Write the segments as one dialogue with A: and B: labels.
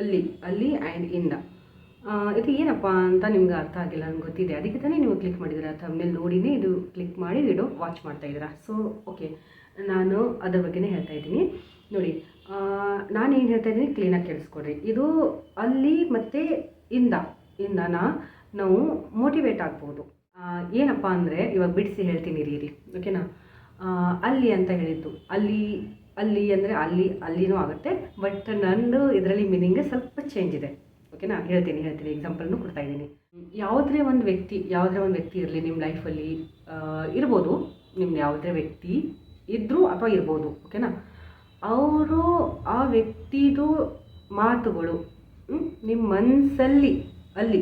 A: ಅಲ್ಲಿ ಅಲ್ಲಿ ಆ್ಯಂಡ್ ಇಂದ ಇದು ಏನಪ್ಪ ಅಂತ ನಿಮ್ಗೆ ಅರ್ಥ ಆಗಿಲ್ಲ, ನಂಗೆ ಗೊತ್ತಿದೆ. ಅದಕ್ಕೆ ತಾನೇ ನೀವು ಕ್ಲಿಕ್ ಮಾಡಿದ್ದೀರಾ ತಮ್ಮಲ್ಲಿ ನೋಡಿನೇ ಇದು ಕ್ಲಿಕ್ ಮಾಡಿ ವಿಡಿಯೋ ವಾಚ್ ಮಾಡ್ತಾ ಇದ್ದೀರಾ. ಸೊ ಓಕೆ ನಾನು ಅದ್ರ ಬಗ್ಗೆನೇ ಹೇಳ್ತಾ ಇದ್ದೀನಿ. ನೋಡಿ ನಾನು ಏನು ಹೇಳ್ತಾ ಇದ್ದೀನಿ? ಕ್ಲೀನಾಗಿ ಕೇಳಿಸ್ಕೊಡ್ರಿ ಇದು ಅಲ್ಲಿ ಮತ್ತು ಇಂದ, ಇಂದನ ನಾವು ಮೋಟಿವೇಟ್ ಆಗ್ಬೋದು. ಏನಪ್ಪ ಅಂದರೆ ಇವಾಗ ಬಿಡಿಸಿ ಹೇಳ್ತೀನಿ ರೀ ಓಕೆನಾ ಅಲ್ಲಿ ಅಂತ ಹೇಳಿದ್ದು. ಅಲ್ಲಿ ಅಲ್ಲಿ ಅಂದರೆ ಅಲ್ಲಿ, ಅಲ್ಲಿನೂ ಆಗುತ್ತೆ. ಬಟ್ ನಂದು ಇದರಲ್ಲಿ ಮೀನಿಂಗ್ ಸ್ವಲ್ಪ ಚೇಂಜ್ ಇದೆ. ಓಕೆನಾ ಹೇಳ್ತೀನಿ ಹೇಳ್ತೀನಿ. ಎಕ್ಸಾಂಪಲ್ನು ಕೊಡ್ತಾ ಇದ್ದೀನಿ. ಯಾವುದೇ ಒಂದು ವ್ಯಕ್ತಿ ಯಾವುದೇ ಒಂದು ವ್ಯಕ್ತಿ ಇರಲಿ ನಿಮ್ಮ ಲೈಫಲ್ಲಿ ಇರ್ಬೋದು. ನಿಮ್ಮ ಯಾವುದೇ ವ್ಯಕ್ತಿ ಇದ್ದರೂ ಅಥವಾ ಇರ್ಬೋದು. ಓಕೆನಾ ಅವರು ಆ ವ್ಯಕ್ತಿದು ಮಾತುಗಳು ನಿಮ್ಮ ಮನಸ್ಸಲ್ಲಿ ಅಲ್ಲಿ,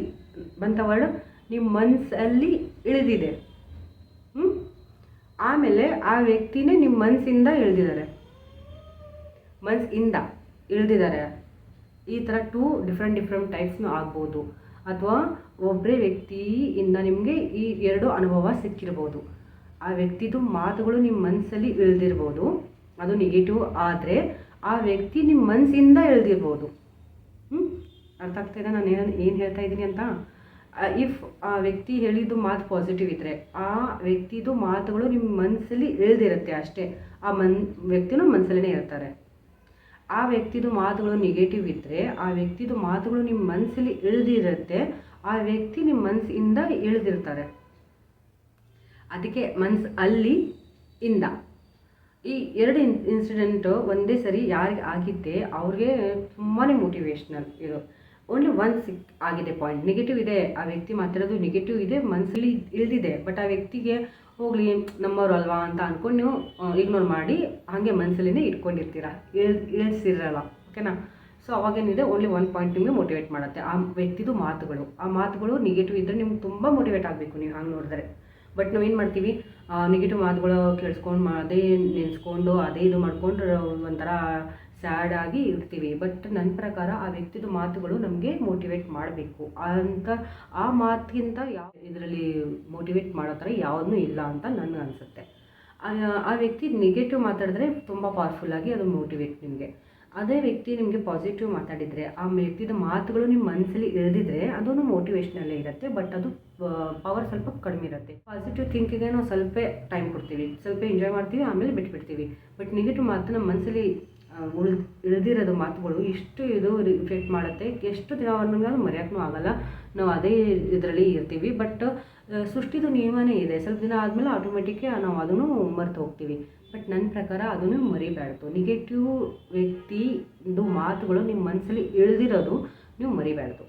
A: ಬಂತ ವರ್ಡ್ ನಿಮ್ಮ ಮನಸ್ಸಲ್ಲಿ ಇಳಿದಿದೆ. ಆಮೇಲೆ ಆ ವ್ಯಕ್ತಿನೇ ನಿಮ್ಮ ಮನಸ್ಸಿಂದ ಇಳಿದಿದ್ದಾರೆ. ಮನಸ್ಸಿಂದ ಇಳಿದಿದ್ದಾರೆ ಈ ಥರ ಟೂ ಡಿಫ್ರೆಂಟ್ ಡಿಫ್ರೆಂಟ್ ಟೈಪ್ಸ್ನೂ ಆಗ್ಬೋದು. ಅಥವಾ ಒಬ್ಬರೇ ವ್ಯಕ್ತಿಯಿಂದ ನಿಮಗೆ ಈ ಎರಡು ಅನುಭವ ಸಿಕ್ಕಿರ್ಬೋದು. ಆ ವ್ಯಕ್ತಿದು ಮಾತುಗಳು ನಿಮ್ಮ ಮನಸ್ಸಲ್ಲಿ ಇಳ್ದಿರ್ಬೋದು. ಅದು ನೆಗೆಟಿವ್ ಆದರೆ ಆ ವ್ಯಕ್ತಿ ನಿಮ್ಮ ಮನಸ್ಸಿಂದ ಇಳ್ದಿರ್ಬೋದು. ಹ್ಞೂ ಅರ್ಥ ಆಗ್ತಾಯಿದೆ ನಾನು ಏನು ಏನು ಹೇಳ್ತಾ ಇದ್ದೀನಿ ಅಂತ? ಇಫ್ ಆ ವ್ಯಕ್ತಿ ಹೇಳಿದ್ದು ಮಾತು ಪಾಸಿಟಿವ್ ಇದ್ದರೆ ಆ ವ್ಯಕ್ತಿದು ಮಾತುಗಳು ನಿಮ್ಮ ಮನಸ್ಸಲ್ಲಿ ಇಳ್ದಿರುತ್ತೆ ಅಷ್ಟೇ. ಆ ಮನ್, ವ್ಯಕ್ತಿನೂ ಮನಸ್ಸಲ್ಲೇ ಇರ್ತಾರೆ. ಆ ವ್ಯಕ್ತಿದು ಮಾತುಗಳು ನೆಗೆಟಿವ್ ಇದ್ದರೆ ಆ ವ್ಯಕ್ತಿದು ಮಾತುಗಳು ನಿಮ್ಮ ಮನಸ್ಸಲ್ಲಿ ಇಳ್ದಿರತ್ತೆ, ಆ ವ್ಯಕ್ತಿ ನಿಮ್ಮ ಮನಸ್ಸಿಂದ ಇಳ್ದಿರ್ತಾರೆ. ಅದಕ್ಕೆ ಮನ್ಸು ಅಲ್ಲಿ, ಇಂದ. ಈ ಎರಡು ಇನ್ ಇನ್ಸಿಡೆಂಟು ಒಂದೇ ಸರಿ ಯಾರಿಗೆ ಆಗಿದ್ದೆ ಅವ್ರಿಗೆ ತುಂಬಾ ಮೋಟಿವೇಶ್ನಲ್ ಇದು. ಓನ್ಲಿ ಒನ್ ಸಿಕ್ ಆಗಿದೆ ಪಾಯಿಂಟ್ ನೆಗೆಟಿವ್ ಇದೆ. ಆ ವ್ಯಕ್ತಿ ಮಾತಾಡೋದು ನೆಗೆಟಿವ್ ಇದೆ ಮನಸ್ಸಲ್ಲಿ ಇಳಿದಿದೆ ಬಟ್ ಆ ವ್ಯಕ್ತಿಗೆ ಹೋಗಲಿ, ನಮ್ಮವ್ರು ಅಲ್ವಾ ಅಂತ ಅಂದ್ಕೊಂಡು ನೀವು ಇಗ್ನೋರ್ ಮಾಡಿ, ಹಾಗೆ ಮನಸ್ಸಲ್ಲಿನೇ ಇಟ್ಕೊಂಡಿರ್ತೀರ. ಇಳ್, ಇಳಿಸಿರಲ್ಲ. ಓಕೆನಾ ಸೊ ಅವಾಗೇನಿದೆ ಓನ್ಲಿ ಒನ್ ಪಾಯಿಂಟ್ ನಿಮಗೆ ಮೋಟಿವೇಟ್ ಮಾಡುತ್ತೆ. ಆ ವ್ಯಕ್ತಿದು ಮಾತುಗಳು. ಆ ಮಾತುಗಳು ನೆಗೆಟಿವ್ ಇದ್ದರೆ ನಿಮ್ಗೆ ತುಂಬ ಮೋಟಿವೇಟ್ ಆಗಬೇಕು ನೀವು ಹಂಗೆ ನೋಡಿದ್ರೆ. ಬಟ್ ನಾವು ಏನು ಮಾಡ್ತೀವಿ? ನೆಗೆಟಿವ್ ಮಾತುಗಳು ಕೇಳಿಸ್ಕೊಂಡು ಅದೇ ನೆನೆಸ್ಕೊಂಡು ಅದೇ ಇದು ಮಾಡ್ಕೊಂಡು ಒಂಥರ ಸ್ಯಾಡ್ ಆಗಿ ಇರ್ತೀವಿ. ಬಟ್ ನನ್ನ ಪ್ರಕಾರ ಆ ವ್ಯಕ್ತಿದ ಮಾತುಗಳು ನಮಗೆ ಮೋಟಿವೇಟ್ ಮಾಡಬೇಕು. ಅಂತ, ಆ ಮಾತಿಗಿಂತ ಯಾವ ಇದರಲ್ಲಿ ಮೋಟಿವೇಟ್ ಮಾಡೋ ಥರ ಯಾವುದೂ ಇಲ್ಲ ಅಂತ ನನಗೆ ಅನಿಸುತ್ತೆ. ಆ ವ್ಯಕ್ತಿ ನೆಗೆಟಿವ್ ಮಾತಾಡಿದ್ರೆ ತುಂಬ ಪವರ್ಫುಲ್ಲಾಗಿ ಅದು ಮೋಟಿವೇಟ್ ನಿಮಗೆ. ಅದೇ ವ್ಯಕ್ತಿ ನಿಮಗೆ ಪಾಸಿಟಿವ್ ಮಾತಾಡಿದರೆ, ಆ ವ್ಯಕ್ತಿದ ಮಾತುಗಳು ನಿಮ್ಮ ಮನಸ್ಸಲ್ಲಿ ಇಳಿದಿದ್ರೆ ಅದೂ ಮೋಟಿವೇಶ್ನಲ್ಲೇ ಇರುತ್ತೆ ಬಟ್ ಅದು ಪವರ್ ಸ್ವಲ್ಪ ಕಡಿಮೆ ಇರುತ್ತೆ. ಪಾಸಿಟಿವ್ ಥಿಂಕಿಗೆ ನಾವು ಸ್ವಲ್ಪ ಟೈಮ್ ಕೊಡ್ತೀವಿ. ಸ್ವಲ್ಪ ಎಂಜಾಯ್ ಮಾಡ್ತೀವಿ, ಆಮೇಲೆ ಬಿಟ್ಬಿಡ್ತೀವಿ. ಬಟ್ ನೆಗೆಟಿವ್ ಮಾತು ನಮ್ಮ ಮನಸ್ಸಲ್ಲಿ ಉಳ್, ಇಳಿದಿರೋದು ಮಾತುಗಳು ಇಷ್ಟು ಇದು ಇಫೆಕ್ಟ್ ಮಾಡುತ್ತೆ, ಎಷ್ಟು ದಿನ ದಿನವನ್ನು ಮರೆಯೋಕ್ಕೂ ಆಗಲ್ಲ. ನಾವು ಅದೇ ಇದರಲ್ಲಿ ಇರ್ತೀವಿ ಬಟ್ ಸೃಷ್ಟಿದು ನಿಯಮನೇ ಇದೆ. ಸ್ವಲ್ಪ ದಿನ ಆದಮೇಲೆ ಆಟೋಮೆಟಿಕ್ ನಾವು ಅದನ್ನು ಮರೆತು ಹೋಗ್ತೀವಿ. ಬಟ್ ನನ್ನ ಪ್ರಕಾರ ಅದನ್ನು ಮರಿಬಾರ್ದು ನೆಗೆಟಿವ್ ವ್ಯಕ್ತಿದು ಮಾತುಗಳು ನಿಮ್ಮ ಮನಸ್ಸಲ್ಲಿ ಇಳಿದಿರೋದು ನೀವು ಮರಿಬಾರ್ದು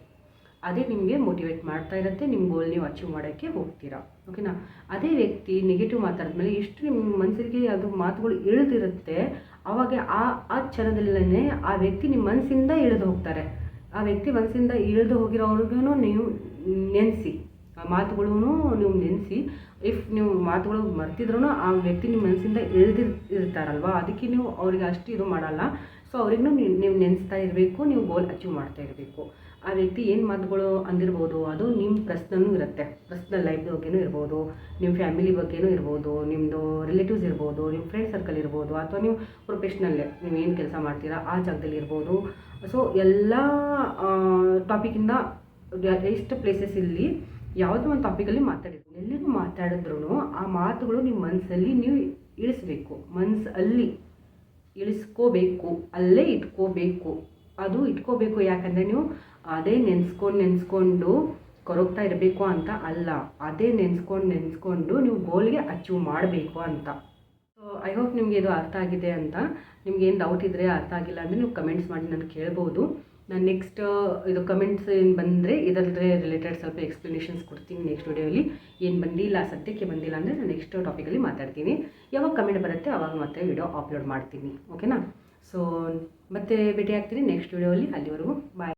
A: ಅದೇ ನಿಮಗೆ ಮೋಟಿವೇಟ್ ಮಾಡ್ತಾ ಇರುತ್ತೆ ನಿಮ್ಮ ಗೋಲ್ ನೀವು ಅಚೀವ್ ಮಾಡೋಕ್ಕೆ ಹೋಗ್ತೀರಾ. ಓಕೆನಾ ಅದೇ ವ್ಯಕ್ತಿ ನೆಗೆಟಿವ್ ಮಾತಾಡಿದ್ಮೇಲೆ ಎಷ್ಟು ನಿಮ್ಮ ಮನಸ್ಸಿಗೆ ಅದು ಮಾತುಗಳು ಇಳಿದಿರುತ್ತೆ ಆವಾಗ ಆ ಆ ಕ್ಷಣದಲ್ಲೇ ಆ ವ್ಯಕ್ತಿ ನಿಮ್ಮ ಮನಸ್ಸಿಂದ ಇಳಿದು ಹೋಗ್ತಾರೆ. ಆ ವ್ಯಕ್ತಿ ಮನಸ್ಸಿಂದ ಇಳಿದು ಹೋಗಿರೋರ್ಗೂ ನೀವು ನೆನೆಸಿ, ಆ ಮಾತುಗಳೂ ನೀವು ನೆನೆಸಿ ಇಫ್ ನೀವು ಮಾತುಗಳು ಮರ್ತಿದ್ರೂ ಆ ವ್ಯಕ್ತಿ ನಿಮ್ಮ ಮನಸ್ಸಿಂದ ಇಳ್ದಿರ್ ಇರ್ತಾರಲ್ವ ಅದಕ್ಕೆ ನೀವು ಅವ್ರಿಗೆ ಅಷ್ಟು ಇದು ಮಾಡಲ್ಲ. ಸೊ ಅವ್ರಿಗೂ ನೀವು ನೆನೆಸ್ತಾ ಇರಬೇಕು, ನೀವು ಗೋಲ್ ಅಚೀವ್ ಮಾಡ್ತಾ ಇರಬೇಕು. ಆ ವ್ಯಕ್ತಿ ಏನು ಮಾತುಗಳು ಅಂದಿರ್ಬೋದು, ಅದು ನಿಮ್ಮ ಪ್ರಶ್ನೂ ಇರುತ್ತೆ. ಪರ್ಸ್ನಲ್ ಲೈಫ್ ಬಗ್ಗೆನೂ ಇರ್ಬೋದು ನಿಮ್ಮ ಫ್ಯಾಮಿಲಿ ಬಗ್ಗೆನೂ ಇರ್ಬೋದು ನಿಮ್ಮದು ರಿಲೇಟಿವ್ಸ್ ಇರ್ಬೋದು ನಿಮ್ಮ ಫ್ರೆಂಡ್ ಸರ್ಕಲ್ ಇರ್ಬೋದು, ಅಥವಾ ನೀವು ಪ್ರೊಫೆಷ್ನಲ್ಲೇ ನೀವು ಏನು ಕೆಲಸ ಮಾಡ್ತೀರಾ ಆ ಜಾಗದಲ್ಲಿ ಇರ್ಬೋದು. ಸೊ ಎಲ್ಲ ಟಾಪಿಕಿಂದ ಎಷ್ಟು ಪ್ಲೇಸಸ್ ಇಲ್ಲಿ ಯಾವುದೋ ಒಂದು ಟಾಪಿಕಲ್ಲಿ ಮಾತಾಡಿದ್ರು. ಎಲ್ಲಿಗೂ ಮಾತಾಡಿದ್ರು ಆ ಮಾತುಗಳು ನಿಮ್ಮ ಮನಸ್ಸಲ್ಲಿ ನೀವು ಇಳಿಸ್ಬೇಕು. ಮನಸ್ಸಲ್ಲಿ ಇಳಿಸ್ಕೋಬೇಕು. ಅಲ್ಲೇ ಇಟ್ಕೋಬೇಕು. ಅದು ಇಟ್ಕೋಬೇಕು. ಯಾಕಂದರೆ ನೀವು ಅದೇ ನೆನೆಸ್ಕೊಂಡು ನೆನೆಸ್ಕೊಂಡು ಕೊರಗ್ತಾ ಇರಬೇಕು ಅಂತ ಅಲ್ಲ. ಅದೇ ನೆನೆಸ್ಕೊಂಡು ನೆನೆಸ್ಕೊಂಡು ನೀವು ಗೋಲ್ಗೆ ಅಚೀವ್ ಮಾಡಬೇಕು ಅಂತ. ಸೊ ಐ ಹೋಪ್ ನಿಮಗೆ ಇದು ಅರ್ಥ ಆಗಿದೆ ಅಂತ. ನಿಮ್ಗೆ ಏನು ಡೌಟ್ ಇದ್ದರೆ ಅರ್ಥ ಆಗಿಲ್ಲ ಅಂದರೆ ನೀವು ಕಮೆಂಟ್ಸ್ ಮಾಡಿ ನಾನು ಕೇಳ್ಬೋದು. ನಾನು ನೆಕ್ಸ್ಟ್ ಇದು ಕಮೆಂಟ್ಸ್ ಏನು ಬಂದರೆ ಇದರದ್ರೆ ರಿಲೇಟೆಡ್ ಸ್ವಲ್ಪ ಎಕ್ಸ್ಪ್ಲನೇಷನ್ಸ್ ಕೊಡ್ತೀನಿ ನೆಕ್ಸ್ಟ್ ವಿಡಿಯೋಲಿ ಏನು ಬಂದಿಲ್ಲ, ಸದ್ಯಕ್ಕೆ ಬಂದಿಲ್ಲ ಅಂದರೆ ನಾನು ನೆಕ್ಸ್ಟ್ ಟಾಪಿಕಲ್ಲಿ ಮಾತಾಡ್ತೀನಿ. ಯಾವಾಗ ಕಮೆಂಟ್ ಬರುತ್ತೆ ಅವಾಗ ಮತ್ತೆ ವಿಡಿಯೋ ಅಪ್ಲೋಡ್ ಮಾಡ್ತೀನಿ. ಓಕೆನಾ ಸೊ ಮತ್ತೆ ಭೇಟಿ ಆಗ್ತೀನಿ ನೆಕ್ಸ್ಟ್ ವಿಡಿಯೋಲಿ ಅಲ್ಲಿವರೆಗೂ ಬಾಯ್